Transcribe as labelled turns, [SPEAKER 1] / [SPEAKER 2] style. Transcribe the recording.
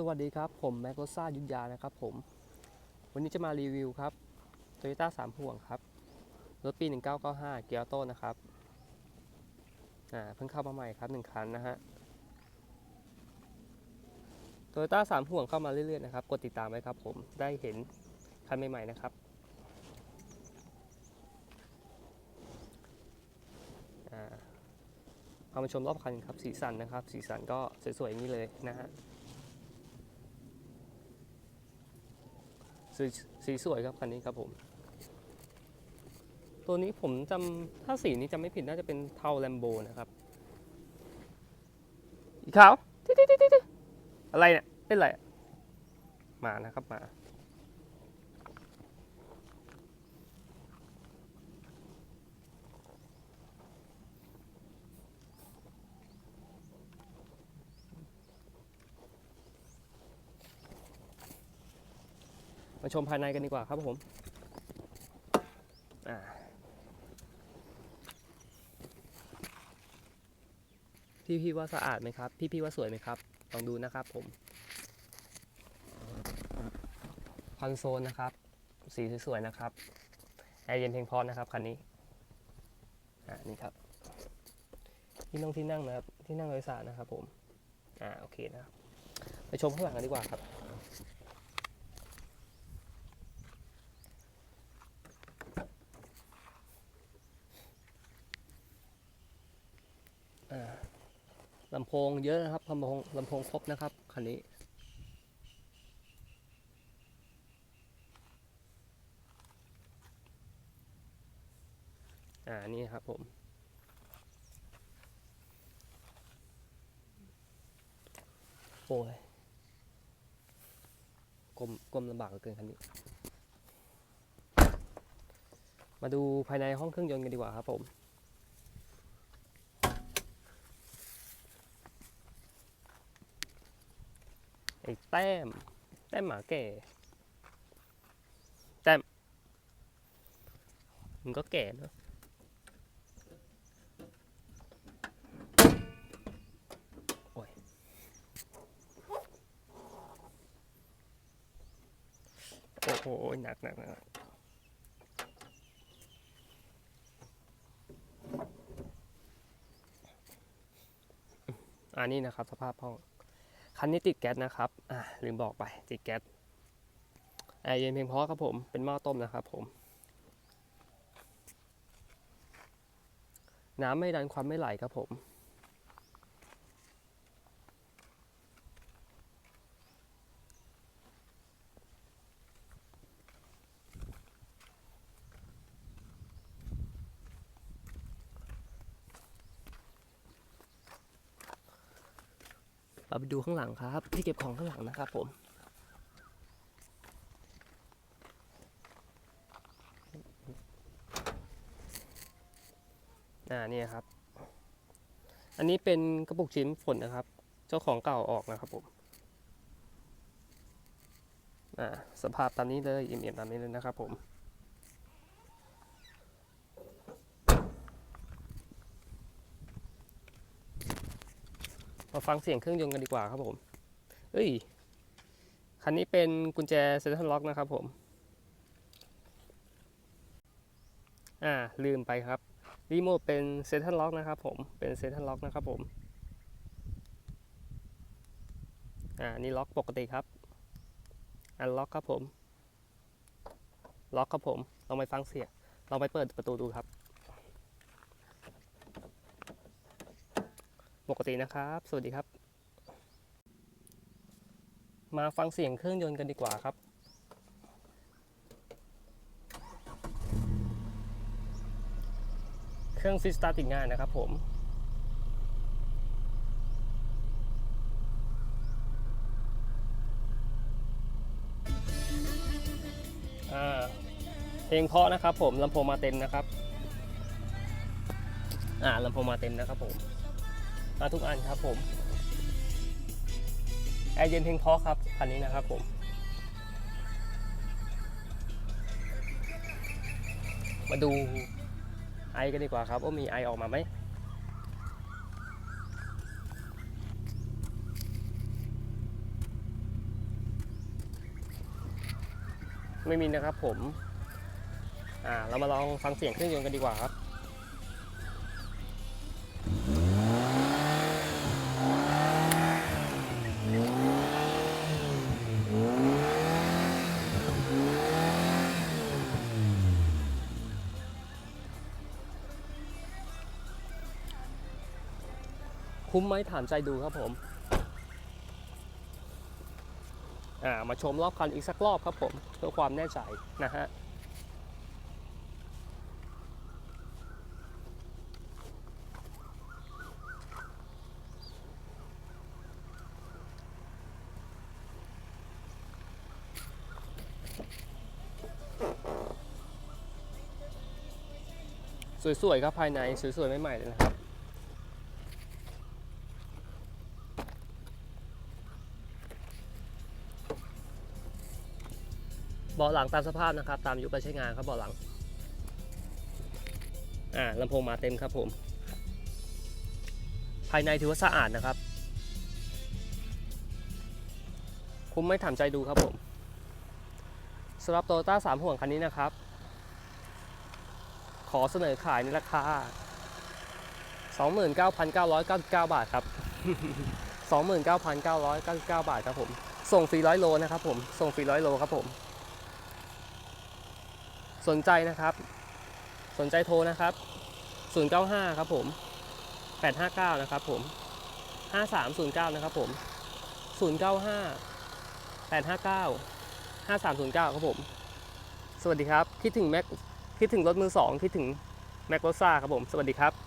[SPEAKER 1] สวัสดีครับ ผมแม็กโรซ่ายุทธยานะครับผม วันนี้จะมารีวิวครับ Toyota 3ห่วงครับ รถปี 1995 เกียร์โต้นะครับ อ่า เพิ่งเข้ามาใหม่ครับ 1 คันนะฮะ Toyota 3ห่วงเข้ามาเรื่อยๆนะครับ กดติดตามไว้ครับผม ได้เห็นคันใหม่ๆนะครับ อ่าเอามาชมรอบคันครับ สีสันนะครับ สีสันก็สวยๆอย่างนี้เลยนะฮะ สีสีสวยครับคันนี้ครับผม ตัวนี้ผมจำถ้าสีนี้จำไม่ผิดน่าจะเป็นเทาแลมโบนะครับอีกขาวติ๊ดติ๊ดติ๊ดติ๊ดอะไรเนี่ยเป็นอะไรอะมานะครับมา มาชมภายในกันดีกว่าครับผมพี่พี่ว่าสะอาดไหมครับ พี่พี่ว่าสวยไหมครับ ลองดูนะครับผมคอนโซลนะครับ สีสวยๆนะครับแอร์เย็นเพียงพอนะครับคันนี้อ่านี่ครับที่นั่งที่นั่งนะครับที่นั่งโดยสารนะครับผมอ่าโอเคนะครับไปชมข้างหลังกันดีกว่าครับ อ่าลำโพ งเยอะนะครับลำโพงลำโพงครบนะครับคันนี้ อ่านี่ครับผมโอ้ยกลมกลมลำบากเหลือเกินคันนี้ มาดูภายในห้องเครื่องยนต์กันดีกว่าครับผม ไอ้แต้ม แต้มหมาแก่ แต้ม มันก็แก่เนอะโอ้ยโอ้โหหนักหนักหนักอันนี้นะครับ สภาพห้อง คันนี้ติดแก๊สนะครับ อ่าลืมบอกไปติดแก๊สแอร์เย็นเพียงพอครับผม เป็นหม้อต้มนะครับผม น้ำไม่ดันควันไม่ไหลครับผม เราไปดูข้างหลังครับ ที่เก็บของข้างหลังนะครับผมอ่านี่ครับ อันนี้เป็นกระปุกชิ้นฝนนะครับ เจ้าของเก่าออกนะครับผมอ่าสภาพตามนี้เลยเอี่ยมๆตามนี้เลยนะครับผม มาฟังเสียงเครื่องยนต์กันดีกว่าครับผม เอ้ย คันนี้เป็นกุญแจเซ็นทรัลล็อกนะครับผม อ่า ลืมไปครับ รีโมทเป็นเซ็นทรัลล็อกนะครับผม เป็นเซ็นทรัลล็อกนะครับผม อ่า นี่ล็อกปกติครับ อันล็อกครับผม ล็อกครับผม ลองไปฟังเสียง ลองไปเปิดประตูดูครับ ปกตินะครับ สวัสดีครับ มาฟังเสียงเครื่องยนต์กันดีกว่าครับเครื่องฟิสตาร์ติดง่ายนะครับผมอ่าเพลงเพราะนะครับผมลำโพงมาเต็มนะครับ อ่าลำโพงมาเต็มนะครับผม มาทุกอันครับผมแอร์เย็นเพียงพอครับคันนี้นะครับผมมาดูไอกันดีกว่าครับว่ามีไอออกมาไหมไม่มีนะครับผม อ่า เรามาลองฟังเสียงเครื่องยนต์กันดีกว่าครับ คุ้มไหมถามใจดูครับผมามาชมรอบคันอีกสักรอบครับผม เพื่อความแน่ใจนะฮะสวยๆครับภายในสวยๆใหม่ๆเลยนะครับ เบาะหลังตามสภาพนะครับ ตามยุการใช้งานครับเบาะหลัง อ่าลำโพงมาเต็มครับผม ภายในถือว่าสะอาดนะครับ คุ้มไม่ถามใจดูครับผมสำหรับโตโยต้าสามห่วงคันนี้นะครับ ขอเสนอขายในราคา 29,999 บาทครับ 29,999 บาทครับผม ส่งฟรีร้อยโลนะครับผม ส่งฟรีร้อยโลครับผม สนใจนะครับ สนใจโทรนะครับ 095 ครับผม 859 นะครับผม 5309 นะครับผม 095 859 5309 ครับผม สวัสดีครับ คิดถึงแม็กคิดถึงรถมือสองคิดถึงแม็กโรซ่าครับผม สวัสดีครับ